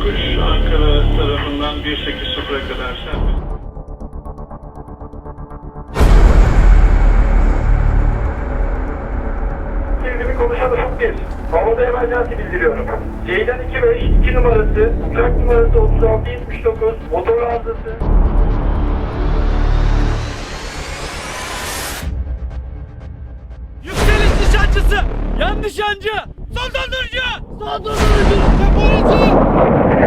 Kırkuş Ankara tarafından 180'a kadar serbest. Şimdi bir konuşalım bir. Havada emergency bildiriyorum. Ceylan 25, 2 numarası, uçak numarası 3679, motor arızası. Yükseliş nişancısı! Yan nişancı! Sol dondurucu! Sol dondurucu! Kaporacı!